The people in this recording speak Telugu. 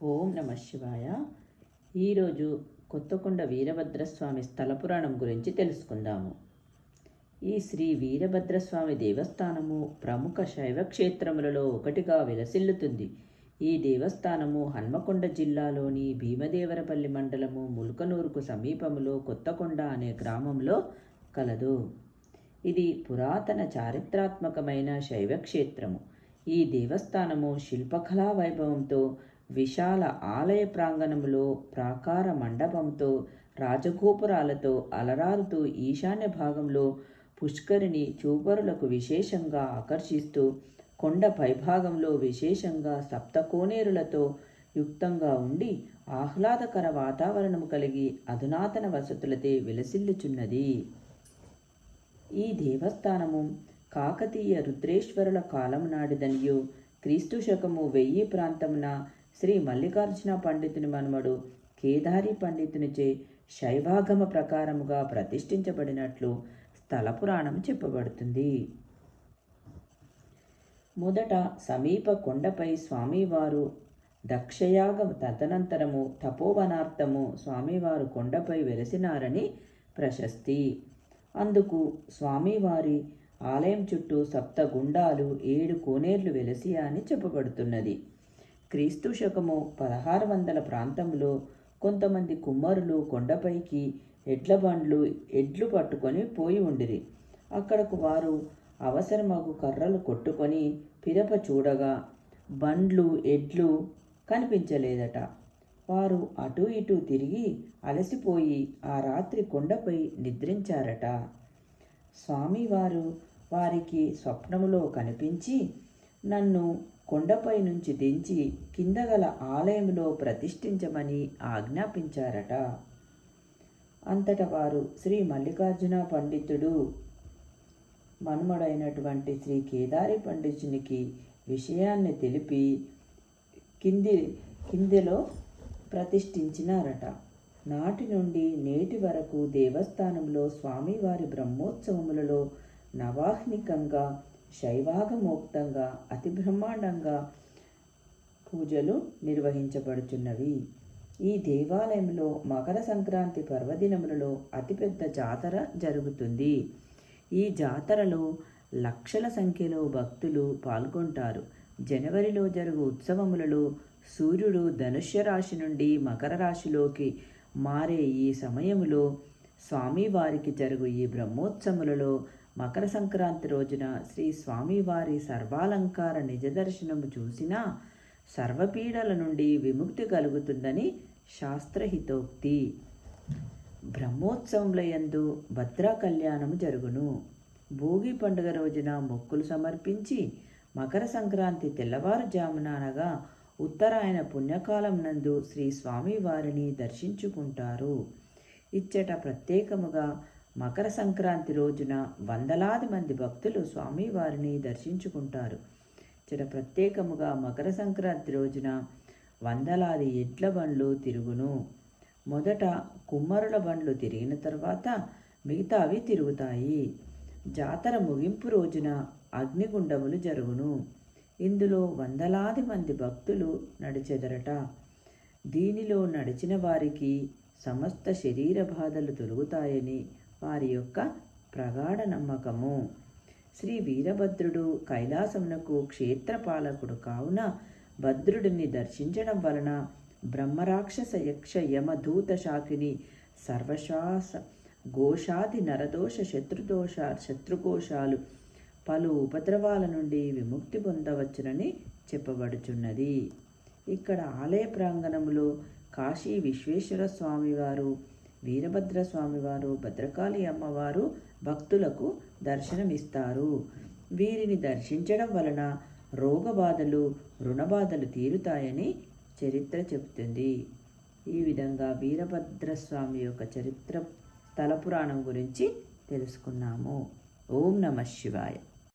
ఓం నమ శివాయ. ఈరోజు కొత్తకొండ వీరభద్రస్వామి స్థల పురాణం గురించి తెలుసుకుందాము. ఈ శ్రీ వీరభద్రస్వామి దేవస్థానము ప్రముఖ శైవ క్షేత్రములలో ఒకటిగా విలసిల్లుతుంది. ఈ దేవస్థానము హన్మకొండ జిల్లాలోని భీమదేవరపల్లి మండలము ముల్కనూరుకు సమీపములో కొత్తకొండ అనే గ్రామంలో కలదు. ఇది పురాతన చారిత్రాత్మకమైన శైవ క్షేత్రము. ఈ దేవస్థానము శిల్పకళా వైభవంతో విశాల ఆలయ ప్రాంగణంలో ప్రాకార మండపంతో రాజగోపురాలతో అలరారుతూ ఈశాన్య భాగంలో పుష్కరిణి చూపరులకు విశేషంగా ఆకర్షిస్తూ కొండ పైభాగంలో విశేషంగా సప్తకోనేరులతో యుక్తంగా ఉండి ఆహ్లాదకర వాతావరణం కలిగి అధునాతన వసతులతో విలసిల్లుచున్నది. ఈ దేవస్థానము కాకతీయ రుద్రేశ్వరుల కాలం నాటిదనియు క్రీస్తు శకము వెయ్యి ప్రాంతమున శ్రీ మల్లికార్జున పండితుని మనుమడు కేదారి పండితునిచే శైవాగమ ప్రకారముగా ప్రతిష్ఠించబడినట్లు స్థల పురాణం చెప్పబడుతుంది. మొదట సమీప కొండపై స్వామివారు దక్షయాగం తదనంతరము తపోవనార్థము స్వామివారు కొండపై వెలసినారని ప్రశస్తి. అందుకు స్వామివారి ఆలయం చుట్టూ సప్త గుండాలు ఏడు కోనేర్లు వెలసి అని చెప్పబడుతున్నది. క్రీస్తు శకము పదహారు వందల ప్రాంతంలో కొంతమంది కుమ్మరులు కొండపైకి ఎడ్ల బండ్లు ఎడ్లు పట్టుకొని పోయి ఉండిరి. అక్కడకు వారు అవసరమగు కర్రలు కొట్టుకొని పిదప చూడగా బండ్లు ఎడ్లు కనిపించలేదట. వారు అటు ఇటు తిరిగి అలసిపోయి ఆ రాత్రి కొండపై నిద్రించారట. స్వామివారు వారికి స్వప్నములో కనిపించి నన్ను కొండపై నుంచి దించి కిందగల ఆలయంలో ప్రతిష్ఠించమని ఆజ్ఞాపించారట. అంతట వారు శ్రీ మల్లికార్జున పండితుడు మనుమడైనటువంటి శ్రీ కేదారి పండితునికి విషయాన్ని తెలిపి కింది కిందిలో ప్రతిష్ఠించినారట. నాటి నుండి నేటి వరకు దేవస్థానంలో స్వామివారి బ్రహ్మోత్సవములలో నవాహ్నికంగా శైవాగమోక్తంగా అతి బ్రహ్మాండంగా పూజలు నిర్వహించబడుచున్నవి. ఈ దేవాలయంలో మకర సంక్రాంతి పర్వదినములలో అతిపెద్ద జాతర జరుగుతుంది. ఈ జాతరలో లక్షల సంఖ్యలో భక్తులు పాల్గొంటారు. జనవరిలో జరుగు ఉత్సవములలో సూర్యుడు ధనుష్య రాశి నుండి మకర రాశిలోకి మారే ఈ సమయములో స్వామివారికి జరుగు ఈ బ్రహ్మోత్సవములలో మకర సంక్రాంతి రోజున శ్రీ స్వామివారి సర్వాలంకార నిజదర్శనము చూసినా సర్వపీడల నుండి విముక్తి కలుగుతుందని శాస్త్రహితోక్తి. బ్రహ్మోత్సవములయందు భద్రా కళ్యాణము జరుగును. భోగి పండుగ రోజున మొక్కులు సమర్పించి మకర సంక్రాంతి తెల్లవారుజామున అనగా ఉత్తరాయణ పుణ్యకాలం నందు శ్రీ స్వామివారిని దర్శించుకుంటారు. ఇచ్చట ప్రత్యేకముగా మకర సంక్రాంతి రోజున వందలాది మంది భక్తులు స్వామివారిని దర్శించుకుంటారు. ఇచ్చట ప్రత్యేకముగా మకర సంక్రాంతి రోజున వందలాది ఎడ్ల బండ్లు తిరుగును. మొదట కుమ్మరుల బండ్లు తిరిగిన తర్వాత మిగతావి తిరుగుతాయి. జాతర ముగింపు రోజున అగ్నిగుండములు జరుగును. ఇందులో వందలాది మంది భక్తులు నడిచెదరట. దీనిలో నడిచిన వారికి సమస్త శరీర బాధలు తొలుగుతాయని వారి యొక్క ప్రగాఢ నమ్మకము. శ్రీ వీరభద్రుడు కైలాసమునకు క్షేత్రపాలకుడు కావున భద్రుడిని దర్శించడం వలన బ్రహ్మరాక్షస యక్ష యమధూత శాకిని సర్వశాస ఘోషాది నరదోష శత్రుదోష శత్రుఘోషాలు పలు ఉపద్రవాల నుండి విముక్తి పొందవచ్చునని చెప్పబడుచున్నది. ఇక్కడ ఆలయ ప్రాంగణంలో కాశీ విశ్వేశ్వర స్వామివారు వీరభద్ర స్వామివారు భద్రకాళి అమ్మవారు భక్తులకు దర్శనమిస్తారు. వీరిని దర్శించడం వలన రోగబాధలు రుణబాధలు తీరుతాయని చరిత్ర చెబుతుంది. ఈ విధంగా వీరభద్రస్వామి యొక్క చరిత్ర తలపురాణం పురాణం గురించి తెలుసుకున్నాము. ఓం నమ శివాయ.